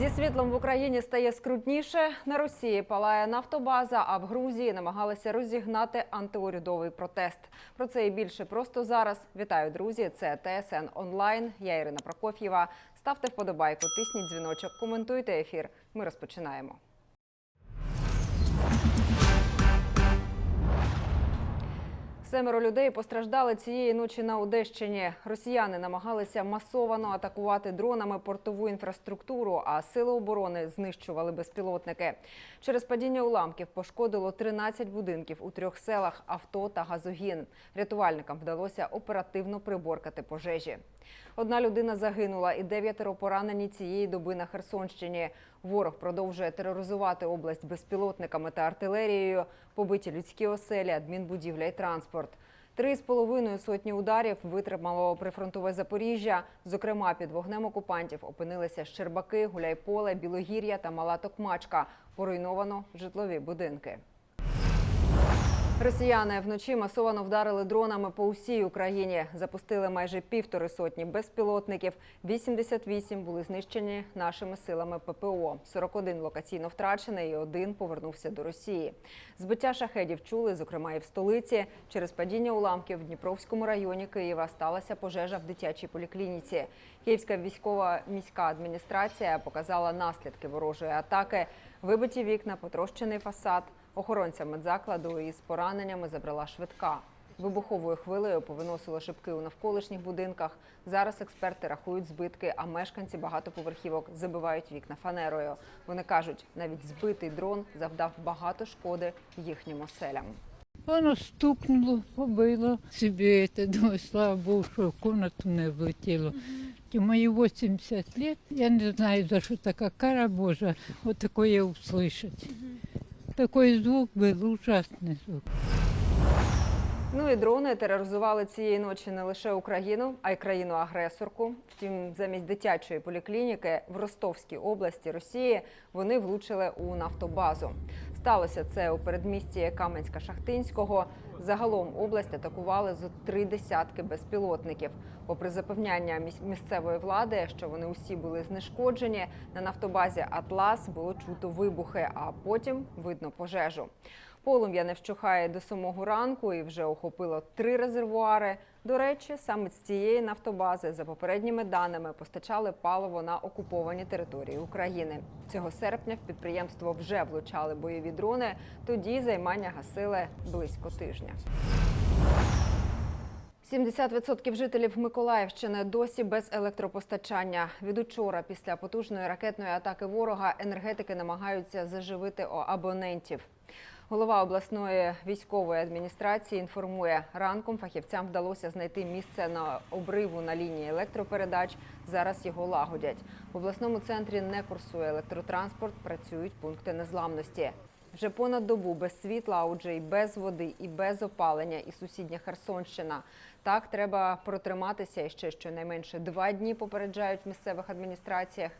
Зі світлом в Україні стає скрутніше. На Росії палає нафтобаза, а в Грузії намагалися розігнати антиурядовий протест. Про це і більше просто зараз. Вітаю, друзі! Це ТСН онлайн. Я Ірина Прокоф'єва. Ставте вподобайку, тисніть дзвіночок, коментуйте ефір. Ми розпочинаємо. Семеро людей постраждали цієї ночі на Одещині. Росіяни намагалися масовано атакувати дронами портову інфраструктуру, а сили оборони знищували безпілотники. Через падіння уламків пошкодило 13 будинків у трьох селах, авто та газогін. Рятувальникам вдалося оперативно приборкати пожежі. Одна людина загинула і дев'ятеро поранені цієї доби на Херсонщині. Ворог продовжує тероризувати область безпілотниками та артилерією, побиті людські оселі, адмінбудівля і транспорт. Три з половиною сотні ударів витримало прифронтове Запоріжжя. Зокрема, під вогнем окупантів опинилися Щербаки, Гуляйполе, Білогір'я та Мала Токмачка. Поруйновано житлові будинки. Росіяни вночі масовано вдарили дронами по усій Україні. Запустили майже півтори сотні безпілотників. 88 були знищені нашими силами ППО. 41 локаційно втрачений і один повернувся до Росії. Збиття шахедів чули, зокрема, і в столиці. Через падіння уламків в Дніпровському районі Києва сталася пожежа в дитячій поліклініці. Київська військова міська адміністрація показала наслідки ворожої атаки. Вибиті вікна, потрощений фасад. Охоронця медзакладу із пораненнями забрала швидка. Вибуховою хвилею повиносило шибки у навколишніх будинках. Зараз експерти рахують збитки, а мешканці багатоповерхівок забивають вікна фанерою. Вони кажуть, навіть збитий дрон завдав багато шкоди їхнім оселям. Воно стукнуло, побило собі. Думаю, слава Богу, що комнату не влетіло. Мої 80 лет, я не знаю, за що така кара Божа, от такое услышать. Такой звук був, ужасний звук. Ну і дрони тероризували цієї ночі не лише Україну, а й країну-агресорку. Втім, замість дитячої поліклініки в Ростовській області Росії вони влучили у нафтобазу. Сталося це у передмісті Каменська-Шахтинського. Загалом область атакували зо три десятки безпілотників. Попри запевняння міс- місцевої влади, що вони усі були знешкоджені, на нафтобазі Атлас було чуто вибухи, а потім видно пожежу. Полум'я не вщухає до самого ранку і вже охопило три резервуари. До речі, саме з цієї нафтобази, за попередніми даними, постачали паливо на окуповані території України. Цього серпня в підприємство вже влучали бойові дрони. Тоді займання гасили близько тижня. 70% жителів Миколаївщини досі без електропостачання. Від учора, після потужної ракетної атаки ворога, енергетики намагаються заживити абонентів. Голова обласної військової адміністрації інформує, ранком фахівцям вдалося знайти місце на обриву на лінії електропередач. Зараз його лагодять. В обласному центрі не курсує електротранспорт, працюють пункти незламності. Вже понад добу без світла, а отже, і без води, і без опалення, і сусідня Херсонщина. Так треба протриматися ще щонайменше два дні попереджають в місцевих адміністраціях.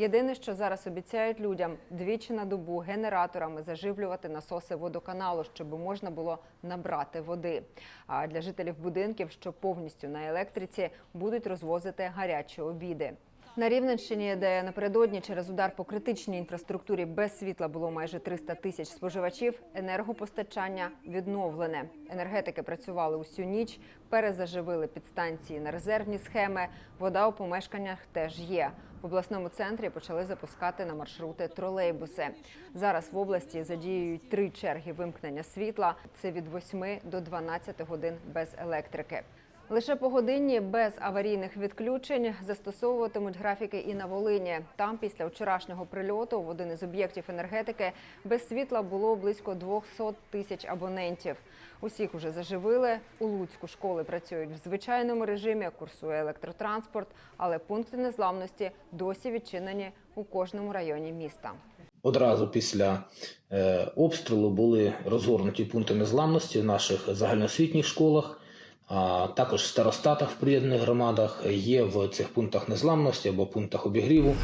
Єдине, що зараз обіцяють людям двічі на добу генераторами заживлювати насоси водоканалу, щоб можна було набрати води. А для жителів будинків, що повністю на електриці, будуть розвозити гарячі обіди. На Рівненщині, де напередодні через удар по критичній інфраструктурі без світла було майже 300 тисяч споживачів, енергопостачання відновлене. Енергетики працювали усю ніч, перезаживили підстанції на резервні схеми. Вода у помешканнях теж є. В обласному центрі почали запускати на маршрути тролейбуси. Зараз в області задіюють три черги вимкнення світла. Це від 8 до 12 годин без електрики. Лише погодинні без аварійних відключень застосовуватимуть графіки і на Волині. Там після вчорашнього прильоту в один із об'єктів енергетики без світла було близько 200 тисяч абонентів. Усіх уже заживили. У Луцьку школи працюють в звичайному режимі, курсує електротранспорт, але пункти незламності досі відчинені у кожному районі міста. Одразу після е, обстрілу були розгорнуті пункти незламності в наших загальноосвітніх школах, також в старостатах в приєднаних громадах є в цих пунктах незламності або пунктах обігріву.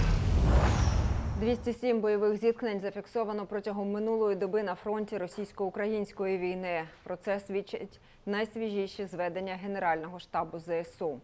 207 бойових зіткнень зафіксовано протягом минулої доби на фронті російсько-української війни. Про це свідчать найсвіжіші зведення Генерального штабу ЗСУ.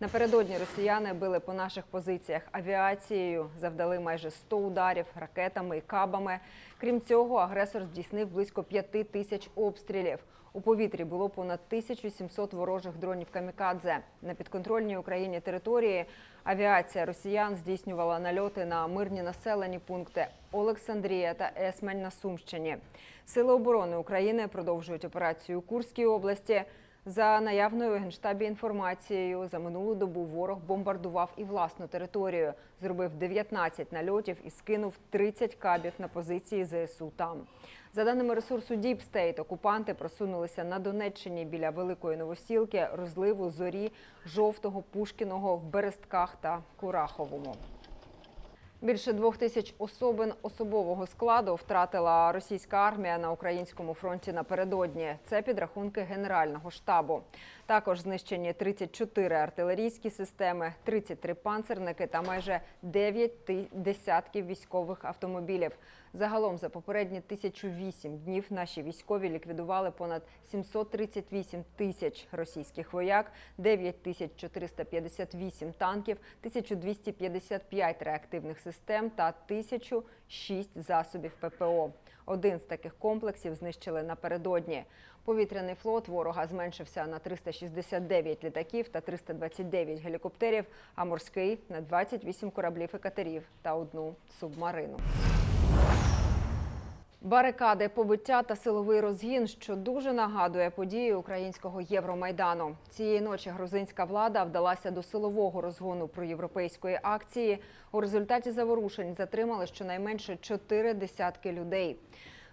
Напередодні росіяни били по наших позиціях авіацією, завдали майже 100 ударів ракетами і кабами. Крім цього, агресор здійснив близько 5 тисяч обстрілів. У повітрі було понад 1700 ворожих дронів камікадзе. На підконтрольній Україні території авіація росіян здійснювала нальоти на мирні населені пункти Олександрія та Есмень на Сумщині. Сили оборони України продовжують операцію у Курській області. За наявною у генштабі інформацією, за минулу добу ворог бомбардував і власну територію, зробив 19 нальотів і скинув 30 кабів на позиції ЗСУ там. За даними ресурсу Deep State, окупанти просунулися на Донеччині біля Великої Новосілки, розливу зорі жовтого Пушкіного в Берестках та Кураховому. Більше двох тисяч особин особового складу втратила російська армія на українському фронті напередодні. Це підрахунки Генерального штабу. Також знищені 34 артилерійські системи, 33 панцерники та майже 9 десятків військових автомобілів. Загалом за попередні 1008 днів наші військові ліквідували понад 738 тисяч російських вояк, 9 тисяч 458 танків, 1255 реактивних систем та 1006 засобів ППО. Один з таких комплексів знищили напередодні. Повітряний флот ворога зменшився на 369 літаків та 329 гелікоптерів, а морський на 28 кораблів і катерів та одну субмарину. Барикади, побиття та силовий розгін, що дуже нагадує події українського Євромайдану. Цієї ночі грузинська влада вдалася до силового розгону проєвропейської акції. У результаті заворушень затримали щонайменше чотири десятки людей.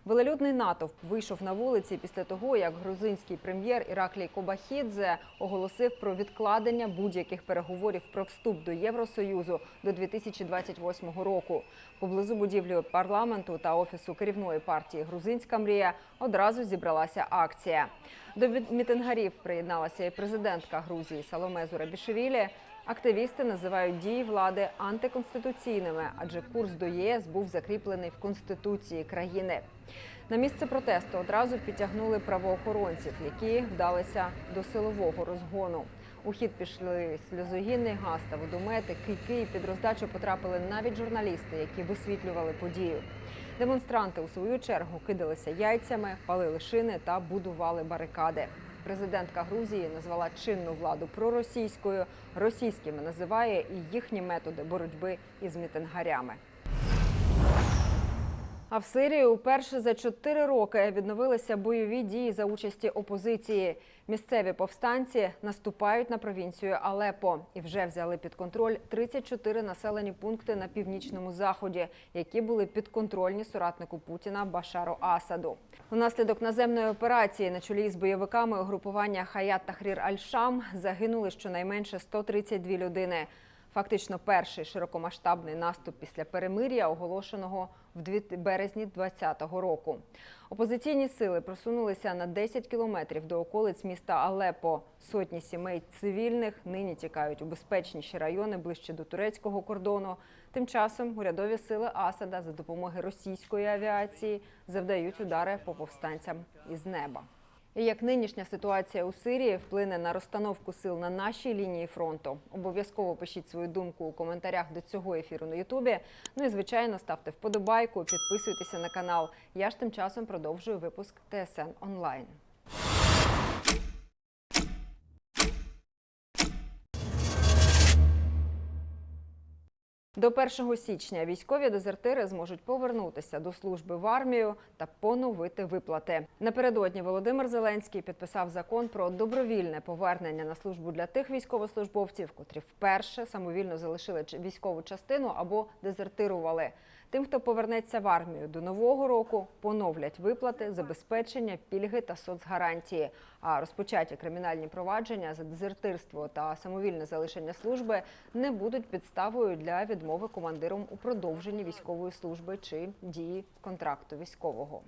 Велелюдний натовп вийшов на вулиці після того, як грузинський прем'єр Іраклій Кобахідзе оголосив про відкладення будь-яких переговорів про вступ до Євросоюзу до 2028 року. Поблизу будівлі парламенту та офісу керівної партії Грузинська мрія одразу зібралася акція. До мі- мітингарів приєдналася і президентка Грузії Саломе Зурабішвілі. Активісти називають дії влади антиконституційними, адже курс до ЄС був закріплений в конституції країни. На місце протесту одразу підтягнули правоохоронців, які вдалися до силового розгону. У хід пішли сльозогінний газ та водомети, кийки і під роздачу потрапили навіть журналісти, які висвітлювали подію. Демонстранти у свою чергу кидалися яйцями, палили шини та будували барикади. Президентка Грузії назвала чинну владу проросійською, російськими називає і їхні методи боротьби із мітингарями. А в Сирії уперше за чотири роки відновилися бойові дії за участі опозиції. Місцеві повстанці наступають на провінцію Алепо і вже взяли під контроль 34 населені пункти на північному заході, які були підконтрольні соратнику Путіна Башару Асаду. Унаслідок наземної операції на чолі з бойовиками угрупування Хаят Тахрір Аль-Шам загинули щонайменше 132 людини. Фактично перший широкомасштабний наступ після перемир'я, оголошеного в березні 2020 року. Опозиційні сили просунулися на 10 кілометрів до околиць міста Алепо. Сотні сімей цивільних нині тікають у безпечніші райони ближче до турецького кордону. Тим часом урядові сили Асада за допомоги російської авіації завдають удари по повстанцям із неба. Як нинішня ситуація у Сирії вплине на розстановку сил на нашій лінії фронту? Обов'язково пишіть свою думку у коментарях до цього ефіру на Ютубі. Ну і звичайно ставте вподобайку, підписуйтеся на канал. Я ж тим часом продовжую випуск ТСН онлайн. До 1 січня військові дезертири зможуть повернутися до служби в армію та поновити виплати. Напередодні Володимир Зеленський підписав закон про добровільне повернення на службу для тих військовослужбовців, котрі вперше самовільно залишили військову частину або дезертирували. Тим, хто повернеться в армію до нового року, поновлять виплати, забезпечення, пільги та соцгарантії. А розпочаті кримінальні провадження за дезертирство та самовільне залишення служби не будуть підставою для відмови командиром у продовженні військової служби чи дії контракту військового.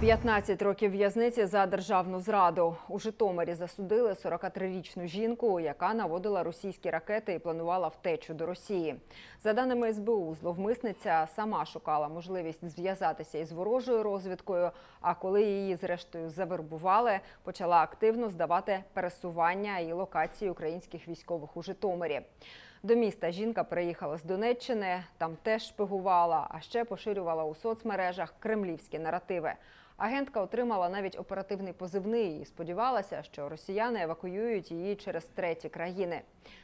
15 років в'язниці за державну зраду. У Житомирі засудили 43-річну жінку, яка наводила російські ракети і планувала втечу до Росії. За даними СБУ, зловмисниця сама шукала можливість зв'язатися із ворожою розвідкою. А коли її зрештою завербували, почала активно здавати пересування і локації українських військових у Житомирі. До міста жінка приїхала з Донеччини, там теж шпигувала, а ще поширювала у соцмережах кремлівські наративи. Агентка отримала навіть оперативний позивний і сподівалася, що росіяни евакуюють її через треті країни.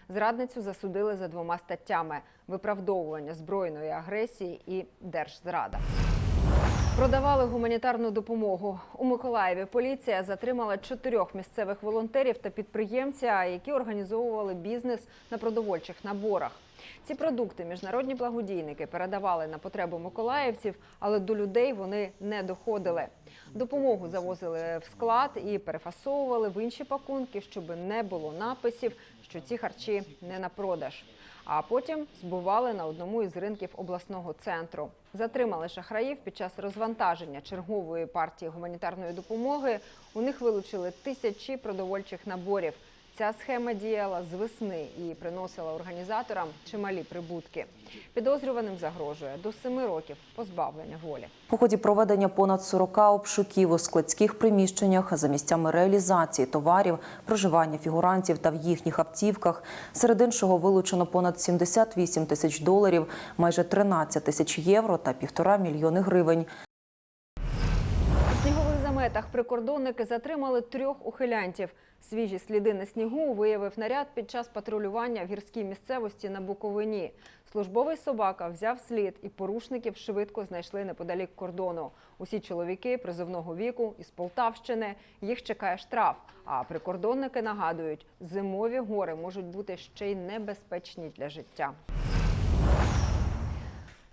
Зрадницю засудили за двома статтями: виправдовування збройної агресії і держзрада. Продавали гуманітарну допомогу. У Миколаєві поліція затримала чотирьох місцевих волонтерів та підприємця, які організовували бізнес на продовольчих наборах. Ці продукти міжнародні благодійники передавали на потребу миколаївців, але до людей вони не доходили. Допомогу завозили в склад і перефасовували в інші пакунки, щоб не було написів, що ці харчі не на продаж. А потім збували на одному із ринків обласного центру. Затримали шахраїв під час розвантаження чергової партії гуманітарної допомоги. У них вилучили тисячі продовольчих наборів. Ця схема діяла з весни і приносила організаторам чималі прибутки. Підозрюваним загрожує до семи років позбавлення волі. У ході проведення понад 40 обшуків у складських приміщеннях за місцями реалізації товарів, проживання фігурантів та в їхніх автівках. Серед іншого вилучено понад 78 тисяч доларів, майже 13 тисяч євро та півтора мільйони гривень. Заметах прикордонники затримали трьох ухилянтів. Свіжі сліди на снігу виявив наряд під час патрулювання в гірській місцевості на Буковині. Службовий собака взяв слід, і порушників швидко знайшли неподалік кордону. Усі чоловіки призовного віку із Полтавщини. Їх чекає штраф. А прикордонники нагадують, зимові гори можуть бути ще й небезпечні для життя.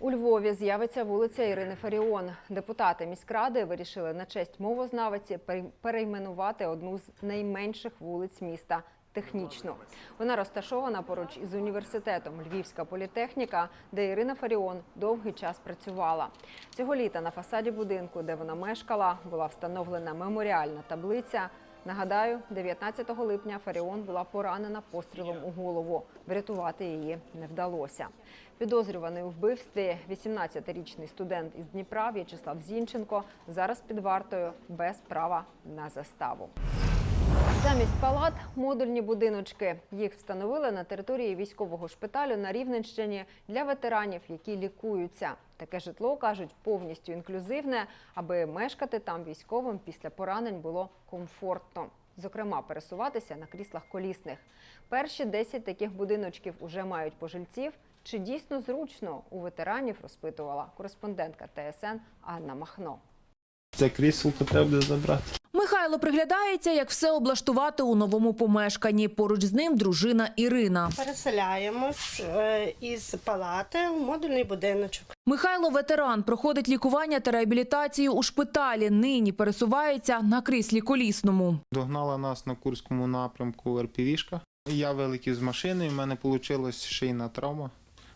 У Львові з'явиться вулиця Ірини Фаріон. Депутати міськради вирішили на честь мовознавиці перей- перейменувати одну з найменших вулиць міста. Технічно вона розташована поруч із університетом Львівська політехніка, де Ірина Фаріон довгий час працювала. Цього літа на фасаді будинку, де вона мешкала, була встановлена меморіальна таблиця. Нагадаю, 19 липня Фаріон була поранена пострілом у голову. Врятувати її не вдалося. Підозрюваний у вбивстві 18-річний студент із Дніпра В'ячеслав Зінченко зараз під вартою без права на заставу. Замість палат модульні будиночки. Їх встановили на території військового шпиталю на Рівненщині для ветеранів, які лікуються. Таке житло кажуть повністю інклюзивне, аби мешкати там військовим після поранень було комфортно. Зокрема, пересуватися на кріслах колісних. Перші 10 таких будиночків уже мають пожильців. Чи дійсно зручно у ветеранів розпитувала кореспондентка ТСН Анна Махно. Це крісло треба забрати. Михайло приглядається, як все облаштувати у новому помешканні. Поруч з ним дружина Ірина. Переселяємось е, із палати в модульний будиночок. Михайло ветеран проходить лікування та реабілітацію у шпиталі. Нині пересувається на кріслі колісному. Догнала нас на Курському напрямку РПВшка. Я вилетів з машини, і в мене вийшла шийна травма,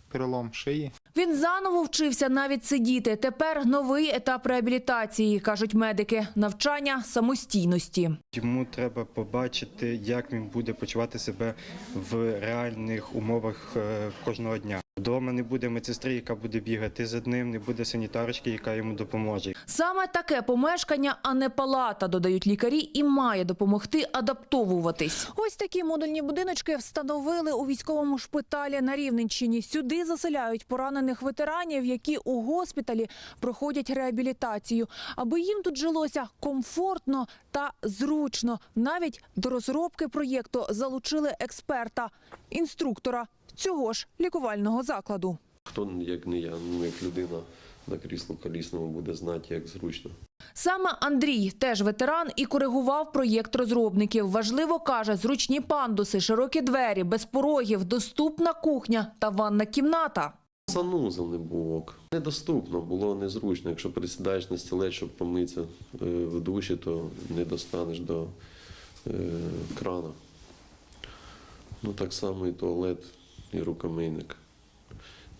перелом шиї. Він заново вчився навіть сидіти. Тепер новий етап реабілітації, кажуть медики. Навчання самостійності. Йому треба побачити, як він буде почувати себе в реальних умовах е, кожного дня. Вдома не буде медсестри, яка буде бігати за ним, не буде санітарочки, яка йому допоможе. Саме таке помешкання, а не палата, додають лікарі, і має допомогти адаптовуватись. Ось такі модульні будиночки встановили у військовому шпиталі на Рівненщині. Сюди заселяють поранених ветеранів, які у госпіталі проходять реабілітацію, аби їм тут жилося комфортно та зручно. Навіть до розробки проєкту залучили експерта, інструктора цього ж лікувального закладу. Хто як не я, ну як людина на кріслу колісному буде знати, як зручно. Саме Андрій, теж ветеран, і коригував проєкт розробників. Важливо каже, зручні пандуси, широкі двері, без порогів, доступна кухня та ванна кімната. Санузел не було. Недоступно, було незручно. Якщо присідаєш на стілець, щоб помитися е, в душі, то не достанеш до е, крана. Ну так само і туалет, і рукомийник.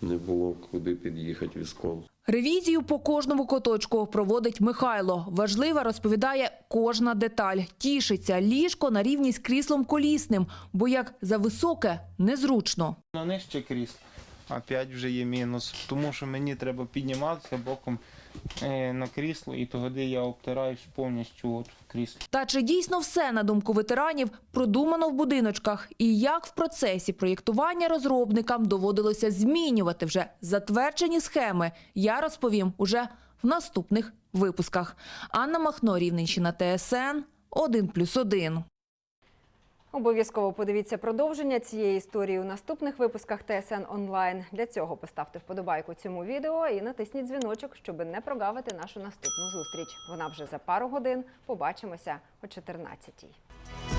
Не було куди під'їхати візком. Ревізію по кожному куточку проводить Михайло. Важлива, розповідає, кожна деталь. Тішиться ліжко на рівні з кріслом колісним, бо як за високе – незручно. На нижче крісло. Опять вже є мінус, тому що мені треба підніматися боком на крісло, і тоді я обтираюсь повністю от в крісло. Та чи дійсно все, на думку ветеранів, продумано в будиночках? І як в процесі проєктування розробникам доводилося змінювати вже затверджені схеми, я розповім уже в наступних випусках. Анна Махно, Рівненщина, ТСН, 1+,1. Обов'язково подивіться продовження цієї історії у наступних випусках ТСН онлайн. Для цього поставте вподобайку цьому відео і натисніть дзвіночок, щоб не прогавити нашу наступну зустріч. Вона вже за пару годин. Побачимося о 14-й.